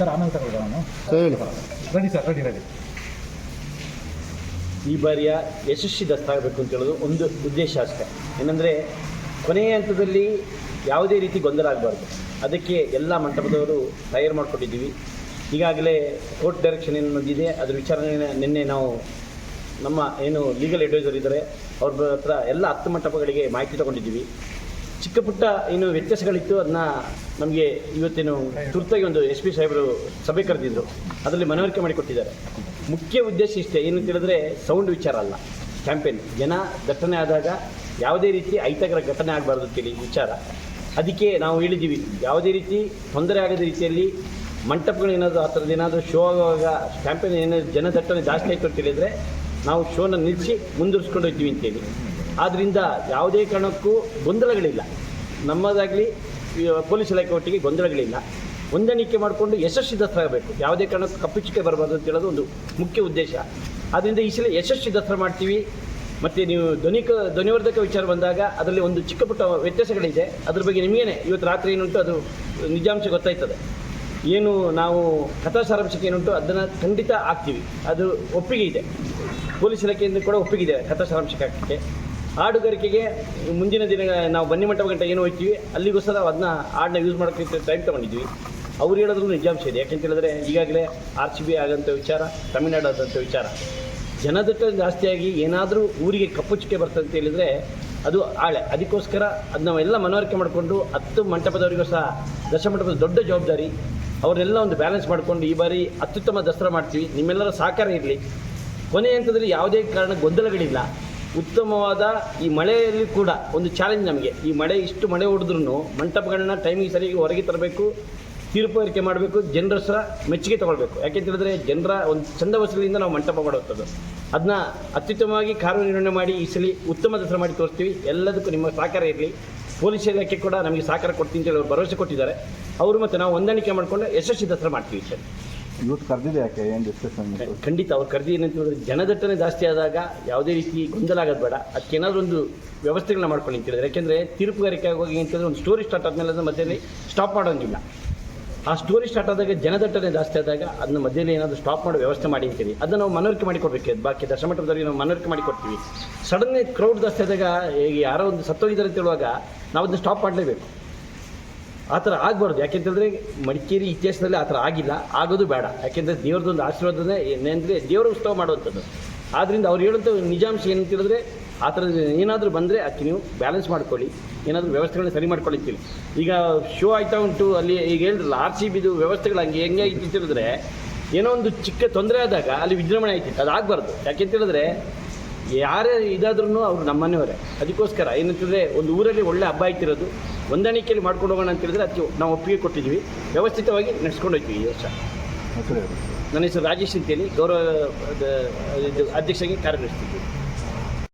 Sir ಆಮೇಲೆ ತಗೊಳ್ಳಿ ನಾನು. ಹೇಳಿ ರೆಡಿ ಸರ್ ರೆಡಿ ರೆಡಿ ಈ ಬಾರಿಯ ಯಶಸ್ವಿ ದಸ್ತಾಗಬೇಕು ಅಂತ ಹೇಳೋದು ಒಂದು ಉದ್ದೇಶ ಅಷ್ಟೇ. ಏನಂದರೆ ಕೊನೆಯ ಹಂತದಲ್ಲಿ ಯಾವುದೇ ರೀತಿ ಗೊಂದಲ ಆಗಬಾರ್ದು. ಅದಕ್ಕೆ ಎಲ್ಲ ಮಂಟಪದವರು ತಯಾರು ಮಾಡಿಕೊಟ್ಟಿದ್ದೀವಿ ಈಗಾಗಲೇ ಕೋರ್ಟ್ ಡೈರೆಕ್ಷನ್ ಏನು ಬಂದಿದೆ ಅದರ ವಿಚಾರಣೆ ನಿನ್ನೆ ನಾವು ನಮ್ಮ ಏನು ಲೀಗಲ್ ಅಡ್ವೈಸರ್ ಇದ್ದಾರೆ ಅವ್ರ ಹತ್ರ ಎಲ್ಲ ಹತ್ತು ಮಂಟಪಗಳಿಗೆ ಮಾಹಿತಿ ತಗೊಂಡಿದ್ದೀವಿ. ಚಿಕ್ಕ ಪುಟ್ಟ ಏನು ವ್ಯತ್ಯಾಸಗಳಿತ್ತು, ಅದನ್ನ ನಮಗೆ ಇವತ್ತೇನು ತುರ್ತಾಗಿ ಒಂದು ಎಸ್ ಪಿ ಸಾಹೇಬರು ಸಭೆ ಕರೆದಿದ್ರು. ಅದರಲ್ಲಿ ಮನವರಿಕೆ ಮಾಡಿಕೊಟ್ಟಿದ್ದಾರೆ. ಮುಖ್ಯ ಉದ್ದೇಶ ಇಷ್ಟೇ, ಏನು ಹೇಳಿದ್ರೆ ಸೌಂಡ್ ವಿಚಾರ ಅಲ್ಲ ಕ್ಯಾಂಪೇನ್ ಜನ ದಟ್ಟಣೆ ಆದಾಗ ಯಾವುದೇ ರೀತಿ ಐತಕರ ಘಟನೆ ಆಗಬಾರ್ದು ಅಂತೇಳಿ ವಿಚಾರ. ಅದಕ್ಕೆ ನಾವು ಹೇಳಿದ್ದೀವಿ, ಯಾವುದೇ ರೀತಿ ತೊಂದರೆ ಆಗದ ರೀತಿಯಲ್ಲಿ ಮಂಟಪಗಳು ಏನಾದರೂ ಆ ಥರದ್ದು ಏನಾದರೂ ಶೋ ಆಗುವಾಗ ಕ್ಯಾಂಪೇನ್ ಏನಾದರೂ ಜನದಟ್ಟಣೆ ಜಾಸ್ತಿ ಆಯಿತು ಅಂತ ಹೇಳಿದರೆ ನಾವು ಶೋನ ನಿಲ್ಲಿಸಿ ಮುಂದುವರಿಸ್ಕೊಂಡು ಹೋಗ್ತೀವಿ ಅಂತೇಳಿ ಆದ್ದರಿಂದ ಯಾವುದೇ ಕಾರಣಕ್ಕೂ ಗೊಂದಲಗಳಿಲ್ಲ. ನಮ್ಮದಾಗಲಿ ಪೊಲೀಸ್ ಇಲಾಖೆ ಒಟ್ಟಿಗೆ ಗೊಂದಲಗಳಿಲ್ಲ. ಹೊಂದಾಣಿಕೆ ಮಾಡಿಕೊಂಡು ಯಶಸ್ಸು ದಸರಾ ಆಗಬೇಕು ಯಾವುದೇ ಕಾರಣಕ್ಕೂ ಕಪ್ಪಿಚಿಕೆ ಬರಬಾರ್ದು ಅಂತ ಹೇಳೋದು ಒಂದು ಮುಖ್ಯ ಉದ್ದೇಶ. ಆದ್ದರಿಂದ ಈ ಸಲ ಯಶಸ್ಸು ದಸರಾ ಮಾಡ್ತೀವಿ. ಮತ್ತು ನೀವು ಧ್ವನಿಕ ಧ್ವನಿವರ್ಧಕ ವಿಚಾರ ಬಂದಾಗ ಅದರಲ್ಲಿ ಒಂದು ಚಿಕ್ಕ ಪುಟ್ಟ ವ್ಯತ್ಯಾಸಗಳಿದೆ. ಅದ್ರ ಬಗ್ಗೆ ನಿಮಗೇನೆ ಇವತ್ತು ರಾತ್ರಿ ಏನುಂಟು ಅದು ನಿಜಾಂಶ ಗೊತ್ತಾಯ್ತದೆ. ಏನು ನಾವು ಕಥಾ ಸಾರಾಂಶಕ್ಕೆ ಏನುಂಟು ಅದನ್ನು ಖಂಡಿತ ಹಾಕ್ತೀವಿ. ಅದು ಒಪ್ಪಿಗೆ ಇದೆ. ಪೊಲೀಸ್ ಇಲಾಖೆಯಿಂದ ಕೂಡ ಒಪ್ಪಿಗೆ ಇದೆ ಕಥಾ ಸಾರಾಂಶಕ್ಕೆ ಹಾಕಕ್ಕೆ. ಹಾಡುಗಾರಿಕೆಗೆ ಮುಂದಿನ ದಿನ ನಾವು ಬನ್ನಿ ಮಂಟಪ ಗಂಟೆ ಏನು ಹೋಗ್ತೀವಿ ಅಲ್ಲಿಗೋಸ್ಕರ ಅದನ್ನ ಹಾಡನ್ನ ಯೂಸ್ ಮಾಡೋಕ್ಕೆ ಟೈಮ್ ತೊಗೊಂಡಿದ್ವಿ ಅವ್ರು ಹೇಳೋದ್ರೂ ನಿಜಾಂಶ ಇದೆ. ಯಾಕೆಂತ ಹೇಳಿದ್ರೆ ಈಗಾಗಲೇ ಆರ್ ಸಿ ಬಿ ಆಗಂಥ ವಿಚಾರ, ತಮಿಳ್ನಾಡು ಆದಂಥ ವಿಚಾರ. ಜನದಟ್ಟ ಜಾಸ್ತಿಯಾಗಿ ಏನಾದರೂ ಊರಿಗೆ ಕಪ್ಪುಚ್ಚಿಕೆ ಬರ್ತದೆ ಅಂತ ಹೇಳಿದರೆ ಅದು ಆಳೆ. ಅದಕ್ಕೋಸ್ಕರ ಅದು ನಾವೆಲ್ಲ ಮನವರಿಕೆ ಮಾಡಿಕೊಂಡು ಹತ್ತು ಮಂಟಪದವರಿಗೂ ಸಹ ದಶಮಂಟಪದ ದೊಡ್ಡ ಜವಾಬ್ದಾರಿ ಅವರೆಲ್ಲ ಒಂದು ಬ್ಯಾಲೆನ್ಸ್ ಮಾಡಿಕೊಂಡು ಈ ಬಾರಿ ಅತ್ಯುತ್ತಮ ದಸರಾ ಮಾಡ್ತೀವಿ. ನಿಮ್ಮೆಲ್ಲರ ಸಹಕಾರ ಇರಲಿ. ಕೊನೆಯ ಹಂತದಲ್ಲಿ ಯಾವುದೇ ಕಾರಣ ಗೊಂದಲಗಳಿಲ್ಲ. ಉತ್ತಮವಾದ ಈ ಮಳೆಯಲ್ಲಿ ಕೂಡ ಒಂದು ಚಾಲೆಂಜ್ ನಮಗೆ. ಈ ಮಳೆ ಇಷ್ಟು ಮಳೆ ಹೊಡೆದ್ರೂ ಮಂಟಪಗಳನ್ನ ಟೈಮಿಗೆ ಸರಿಯಾಗಿ ಹೊರಗೆ ತರಬೇಕು, ತೀರ್ಪು ಮಾಡಬೇಕು, ಜನರ ಸಹ ಮೆಚ್ಚುಗೆ ತಗೊಳ್ಬೇಕು. ಯಾಕೆಂತ ಹೇಳಿದ್ರೆ ಜನರ ಒಂದು ಚಂದ ನಾವು ಮಂಟಪ ಮಾಡುವಂಥದ್ದು. ಅದನ್ನ ಅತ್ಯುತ್ತಮವಾಗಿ ಕಾರ್ಯನಿರ್ವಹಣೆ ಮಾಡಿ ಈ ಸಲ ಉತ್ತಮ ದಸರಾ ಮಾಡಿ ತೋರಿಸ್ತೀವಿ. ಎಲ್ಲದಕ್ಕೂ ನಿಮ್ಮ ಸಹಕಾರ ಇರಲಿ. ಪೊಲೀಸ್ ಇಲಾಖೆ ಕೂಡ ನಮಗೆ ಸಹಕಾರ ಕೊಡ್ತೀನಿ ಅಂತೇಳಿ ಅವರು ಭರವಸೆ ಕೊಟ್ಟಿದ್ದಾರೆ. ಅವರು ಮತ್ತು ನಾವು ಹೊಂದಾಣಿಕೆ ಮಾಡಿಕೊಂಡು ಯಶಸ್ವಿ ದಸರಾ ಮಾಡ್ತೀವಿ ಸರ್ ಇವತ್ತು ಕರೆದಿದೆ ಯಾಕೆ? ಏನು ಡಿಸ್ಕಷನ್ ಖಂಡಿತ ಅವ್ರು ಕರೆದಿ ಏನಂತ ಹೇಳಿದ್ರೆ ಜನದಟ್ಟಣೆ ಜಾಸ್ತಿ ಆದಾಗ ಯಾವುದೇ ರೀತಿ ಗೊಂದಲ ಆಗೋದು ಬೇಡ. ಅದಕ್ಕೆ ಏನಾದರೂ ಒಂದು ವ್ಯವಸ್ಥೆಗಳನ್ನ ಮಾಡ್ಕೊಂಡು ಅಂತ ಹೇಳಿದ್ರೆ. ಯಾಕೆಂದರೆ ತೀರ್ಪುಗಾರಿಕೆ ಆಗೋಗಿ ಅಂತಂದರೆ ಒಂದು ಸ್ಟೋರಿ ಸ್ಟಾರ್ಟ್ ಆದಮೇಲೆ ಅದನ್ನು ಮಧ್ಯದಲ್ಲಿ ಸ್ಟಾಪ್ ಮಾಡೋಂಗಿಲ್ಲ. ಆ ಸ್ಟೋರಿ ಸ್ಟಾರ್ಟ್ ಆದಾಗ ಜನದಟ್ಟಣೆ ಜಾಸ್ತಿ ಆದಾಗ ಅದನ್ನ ಮಧ್ಯದಲ್ಲಿ ಏನಾದರೂ ಸ್ಟಾಪ್ ಮಾಡೋ ವ್ಯವಸ್ಥೆ ಮಾಡಿ ಅಂತೀವಿ ಅದನ್ನು ನಾವು ಮನವರಿಕೆ ಮಾಡಿಕೊಡ್ಬೇಕು. ಬಾಕಿ ದಶಮಠದವರಿಗೆ ನಾವು ಮನವರಿಕೆ ಮಾಡಿಕೊಡ್ತೀವಿ. ಸಡನ್ಲಿ ಕ್ರೌಡ್ ಜಾಸ್ತಿ ಆದಾಗ ಯಾರೋ ಒಂದು ಸತ್ತೋಗಿದ್ದಾರೆ ಅಂತ ಹೇಳುವಾಗ ನಾವು ಅದನ್ನ ಸ್ಟಾಪ್ ಮಾಡಲೇಬೇಕು. ಆ ಥರ ಆಗಬಾರ್ದು. ಯಾಕೆಂತಂದರೆ ಮಡಿಕೇರಿ ಇತಿಹಾಸದಲ್ಲಿ ಆ ಥರ ಆಗಿಲ್ಲ. ಆಗೋದು ಬೇಡ. ಯಾಕೆಂದರೆ ದೇವ್ರದ್ದೊಂದು ಆಶೀರ್ವಾದನೇ ಏನಂದರೆ ದೇವರ ಉತ್ಸವ ಮಾಡುವಂಥದ್ದು. ಆದ್ದರಿಂದ ಅವ್ರು ಹೇಳುವಂಥ ನಿಜಾಂಶ ಏನು ಹೇಳಿದ್ರೆ ಆ ಥರ ಏನಾದರೂ ಬಂದರೆ ಅದಕ್ಕೆ ನೀವು ಬ್ಯಾಲೆನ್ಸ್ ಮಾಡ್ಕೊಳ್ಳಿ. ಏನಾದರೂ ವ್ಯವಸ್ಥೆಗಳನ್ನ ಸರಿ ಮಾಡ್ಕೊಳ್ಳಿ ಈಗ ಶೋ ಆಯ್ತಾ ಉಂಟು. ಅಲ್ಲಿ ಈಗ ಹೇಳಿದ್ರಲ್ಲ ಆರ್ ಸಿ ಬಿದು ವ್ಯವಸ್ಥೆಗಳು ಹಂಗೆ ಹೆಂಗೆ ಆಯ್ತು ಹೇಳಿದ್ರೆ ಏನೋ ಒಂದು ಚಿಕ್ಕ ತೊಂದರೆ ಆದಾಗ ಅಲ್ಲಿ ವಿಜೃಂಭಣೆ ಆಯ್ತಿತ್ತು. ಅದು ಆಗಬಾರ್ದು ಯಾಕೆಂತ ಹೇಳಿದ್ರೆ ಯಾರೇ ಇದಾದ್ರೂ ಅವ್ರು ನಮ್ಮನೆಯವರೇ. ಅದಕ್ಕೋಸ್ಕರ ಏನಂತಂದರೆ ಒಂದು ಊರಲ್ಲಿ ಒಳ್ಳೆ ಹಬ್ಬ ಆಯ್ತಿರೋದು ಹೊಂದಾಣಿಕೆಯಲ್ಲಿ ಮಾಡ್ಕೊಂಡು ಹೋಗೋಣ ಅಂತ ಹೇಳಿದ್ರೆ ಅದಕ್ಕೆ ನಾವು ಒಪ್ಪಿಗೆ ಕೊಟ್ಟಿದ್ವಿ. ವ್ಯವಸ್ಥಿತವಾಗಿ ನಡೆಸ್ಕೊಂಡು ಹೋಗ್ತೀವಿ ಈ ವರ್ಷ. ನನ್ನ ಹೆಸರು ರಾಜೇಶ್ ಅಂತೇಳಿ ಗೌರವ ಇದು ಅಧ್ಯಕ್ಷರಿಗೆ ಕಾರ್ಯನಿರ್ವಹಿಸ್ತಿದ್ವಿ.